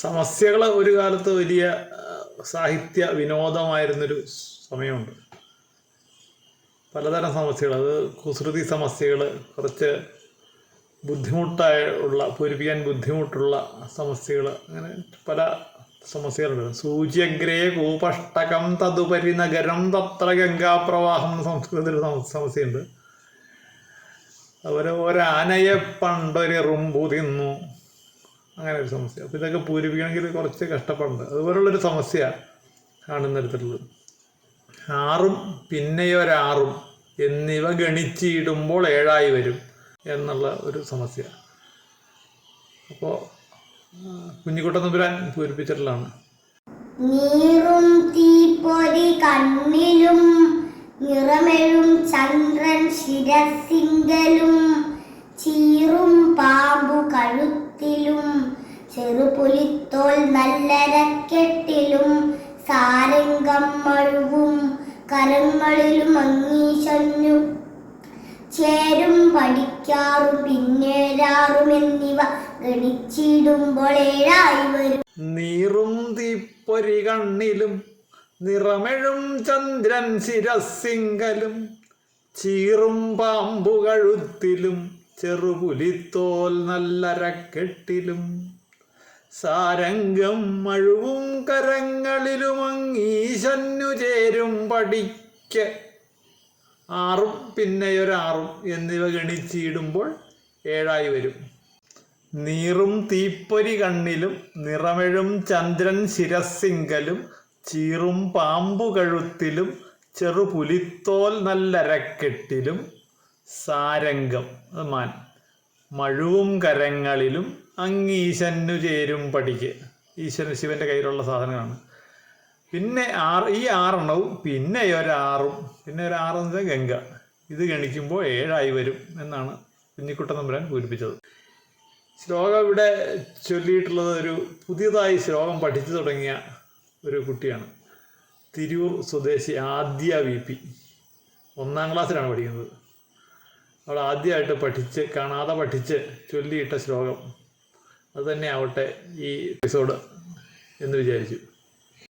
സമസ്യകൾ ഒരു കാലത്ത് വലിയ സാഹിത്യ വിനോദമായിരുന്നൊരു സമയമുണ്ട്. പലതരം സമസ്യകൾ അത് കുസൃതി സമസ്യകൾ കുറച്ച് ബുദ്ധിമുട്ടായ ഉള്ള പൂരിപ്പിക്കാൻ ബുദ്ധിമുട്ടുള്ള സമസ്യകൾ അങ്ങനെ പല സമസ്യകളുണ്ട്. സൂചിയഗ്രേ കൂപഷ്ടകം തതുപരി നഗരം തത്ര ഗംഗാപ്രവാഹം സംസ്കൃതത്തിൽ സമസ്യയുണ്ട്. അതുപോലെ ഒരാനയെ പണ്ടൊരു റുമ്പു തിന്നു. അങ്ങനെ ഒരു സമസ്യ. അപ്പോൾ ഇതൊക്കെ പൂരിപ്പിക്കണമെങ്കിൽ കുറച്ച് കഷ്ടപ്പാടുണ്ട്. അതുപോലുള്ളൊരു സമസ്യ കാണുന്ന തരത്തിലുള്ളത് ആറും പിന്നെയൊരാറും എന്നിവ ഗണിച്ചിടുമ്പോൾ ഏഴായി വരും എന്നുള്ള ഒരു സമസ്യ. അപ്പോൾ കുഞ്ഞിക്കുട്ടൻ തമ്പുരാൻ പൂരിപ്പിച്ചിട്ടുള്ളതാണ്. നീറും തീപ്പൊരി കണ്ണിലും നിറമെഴും ചന്ദ്രൻ ശിരസിങ്കലും ചീറും പാമ്പു കരങ്ങളിലും അങ്ങീശഞ്ഞു ചേരും പഠിക്കാറും പിന്നേരാറും എന്നിവ ഗണിച്ചിടുമ്പോൾ ഏഴായി വരും. നീറും തീപ്പൊരി കണ്ണിലും നിറമെഴും ചന്ദ്രൻ ശിരസിങ്കലും ചീറും പാമ്പുകഴുത്തിലും ചെറുപുലിത്തോൽ നല്ലരക്കെട്ടിലും. സാരംഗം മഴുവും കരങ്ങളിലും അങ്ങീശന്നു ചേരും പഠിക്ക ആറും പിന്നെയൊരാറും എന്നിവ ഗണിച്ചിടുമ്പോൾ ഏഴായി വരും. നീറും തീപ്പൊരി കണ്ണിലും നിറമെഴും ചന്ദ്രൻ ശിരസിങ്കലും ചീറും പാമ്പു കഴുത്തിലും ചെറുപുലിത്തോൽ നല്ലരക്കെട്ടിലും സാരംഗം മാൻ. മഴുവും കരങ്ങളിലും അങ്ങീശന്നു ചേരും പടിക്ക്. ഈശ്വരൻ ശിവന്റെ കയ്യിലുള്ള സാധനങ്ങളാണ്. പിന്നെ ആറ് ഈ ആറെണ്ണവും പിന്നെ ഒരാറും പിന്നെ ഒരു ഒരാറെന്ന് വെച്ചാൽ ഗംഗ. ഇത് ഗണിക്കുമ്പോൾ ഏഴായി വരും എന്നാണ് കുഞ്ഞിക്കുട്ടൻ തമ്പുരാൻ പൂരിപ്പിച്ചത് ശ്ലോകം ഇവിടെ ചൊല്ലിയിട്ടുള്ളത് ഒരു പുതിയതായി ശ്ലോകം പഠിച്ചു തുടങ്ങിയ ഒരു കുട്ടിയാണ്. തിരൂർ സ്വദേശി ആദ്യ വി പി. ഒന്നാം ക്ലാസ്സിലാണ് പഠിക്കുന്നത്. അവൾ ആദ്യമായിട്ട് പഠിച്ച് കാണാതെ പഠിച്ച് ചൊല്ലിയിട്ട ശ്ലോകം. അതുതന്നെ ആവട്ടെ ഈ എപ്പിസോഡ് എന്ന് വിചാരിച്ചു.